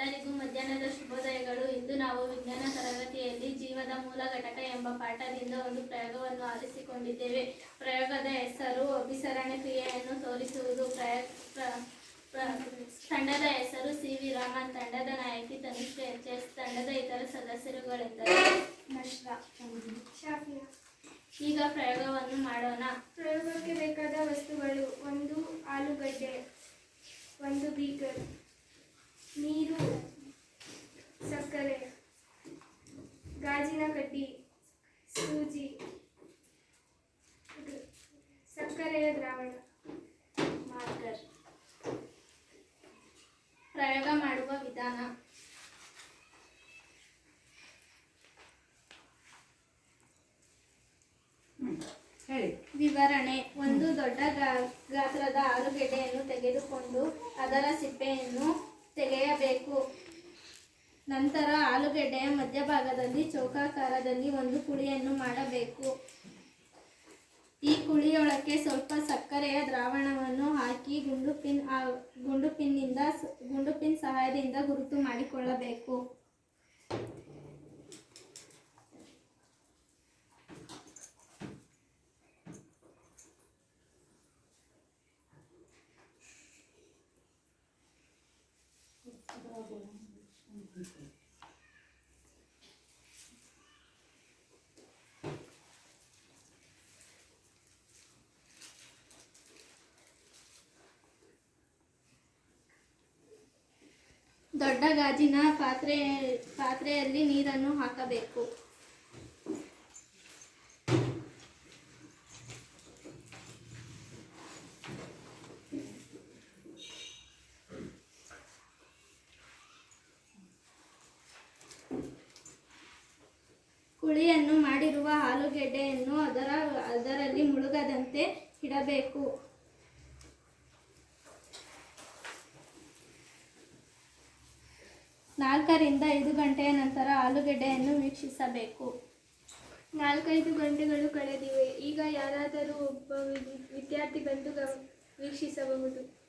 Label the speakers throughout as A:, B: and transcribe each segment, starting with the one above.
A: ಎಲ್ಲರಿಗೂ ಮಧ್ಯಾಹ್ನದ ಶುಭೋದಯಗಳು. ಇಂದು ನಾವು ವಿಜ್ಞಾನ ತರಗತಿಯಲ್ಲಿ ಜೀವದ ಮೂಲ ಘಟಕ ಎಂಬ ಪಾಠದಿಂದ ಒಂದು ಪ್ರಯೋಗವನ್ನು ಆರಿಸಿಕೊಂಡಿದ್ದೇವೆ ಪ್ರಯೋಗದ ಹೆಸರು ಅಭಿಸರಣೆ ಕ್ರಿಯೆಯನ್ನು ತೋರಿಸುವುದು. ಪ್ರಯೋಗ ಪ್ರ- ಪ್ರ- ತಂಡದ ಹೆಸರು ಸಿ ವಿ ರಾಮನ್. ತಂಡದ ನಾಯಕಿ ತನುಷ್ ಎಚ್ ಎಸ್. ತಂಡದ ಇತರ ಸದಸ್ಯರುಗಳೆಂದರೆ ಈಗ ಪ್ರಯೋಗವನ್ನು ಮಾಡೋಣ.
B: ಪ್ರಯೋಗಕ್ಕೆ ಬೇಕಾದ ವಸ್ತುಗಳು ಒಂದು ಆಲೂಗಡ್ಡೆ ಒಂದು ಬೀಗರ್. ನೀರು ಸಕ್ಕರೆ ಗಾಜಿನ ಕಡ್ಡಿ ಸೂಜಿ ಸಕ್ಕರೆಯ ದ್ರಾವಣ
A: ಮಾರ್ಕರ್. ಪ್ರಯೋಗ ಮಾಡುವ ವಿಧಾನ. ವಿವರಣೆ. ಒಂದು ದೊಡ್ಡ ಗಾ- ಗಾತ್ರದ ಆಲೂಗೆಡ್ಡೆಯನ್ನು ತೆಗೆದುಕೊಂಡು ಅದರ ಸಿಪ್ಪೆಯನ್ನು ತೆಗೆಯಬೇಕು. ನಂತರ ಆಲೂಗೆಡ್ಡೆಯ ಮಧ್ಯಭಾಗದಲ್ಲಿ ಚೌಕಾಕಾರದಲ್ಲಿ ಒಂದು ಕುಳಿಯನ್ನು ಮಾಡಬೇಕು. ಈ ಕುಳಿಯೊಳಕ್ಕೆ ಸ್ವಲ್ಪ ಸಕ್ಕರೆಯ ದ್ರಾವಣವನ್ನು ಹಾಕಿ ಗುಂಡು ಪಿನ್ ಗುಂಡು ಪಿನ್ನಿಂದ ಸಹಾಯದಿಂದ ಗುರುತು ಮಾಡಿಕೊಳ್ಳಬೇಕು. ದೊಡ್ಡ ಗಾಜಿನ ಪಾತ್ರೆ ಪಾತ್ರೆಯಲ್ಲಿ ನೀರನ್ನು ಹಾಕಬೇಕು. ಕುಳಿಯನ್ನು ಮಾಡಿರುವ ಆಲೂಗೆಡ್ಡೆಯನ್ನು ಅದರ, ಅದರಲ್ಲಿ ಮುಳುಗದಂತೆ ಇಡಬೇಕು. ನಾಲ್ಕರಿಂದ ಐದು ಗಂಟೆಯ ನಂತರ ಆಲೂಗೆಡ್ಡೆಯನ್ನು ವೀಕ್ಷಿಸಬೇಕು.
B: ನಾಲ್ಕೈದು ಗಂಟೆಗಳು ಕಳೆದಿವೆ. ಈಗ ಯಾರಾದರೂ ಒಬ್ಬ ವಿದ್ಯಾರ್ಥಿ ಬಂದು ವೀಕ್ಷಿಸಬಹುದು.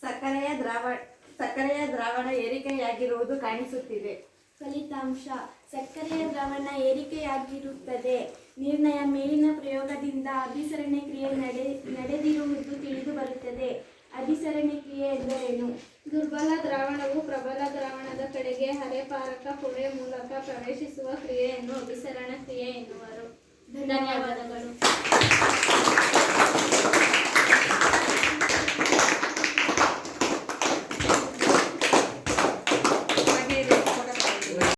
C: ಸಕ್ಕರೆಯ ದ್ರಾವ ಸಕ್ಕರೆಯ ದ್ರಾವಣ ಏರಿಕೆಯಾಗಿರುವುದು ಕಾಣಿಸುತ್ತಿದೆ.
D: ಫಲಿತಾಂಶ ಸಕ್ಕರೆಯ ದ್ರಾವಣ ಏರಿಕೆಯಾಗಿರುತ್ತದೆ. ನಿರ್ಣಯ ಮೇಲಿನ ಪ್ರಯೋಗದಿಂದ ಅಭಿಸರಣೆ ಕ್ರಿಯೆ ನಡೆ ನಡೆದಿರುವುದು ತಿಳಿದು ಬರುತ್ತದೆ. ಅಭಿಸರಣೆ ಕ್ರಿಯೆ ಎಂದರೇನು?
A: ದುರ್ಬಲ ದ್ರಾವಣವು ಪ್ರಬಲ ದ್ರಾವಣದ ಕಡೆಗೆ ಹರೆಪಾರಕ ಪೊರೆ ಮೂಲಕ ಪ್ರವೇಶಿಸುವ ಕ್ರಿಯೆಯನ್ನು ಅಭಿಸರಣ ಕ್ರಿಯೆ ಎನ್ನುವರು. ಧನ್ಯವಾದಗಳು.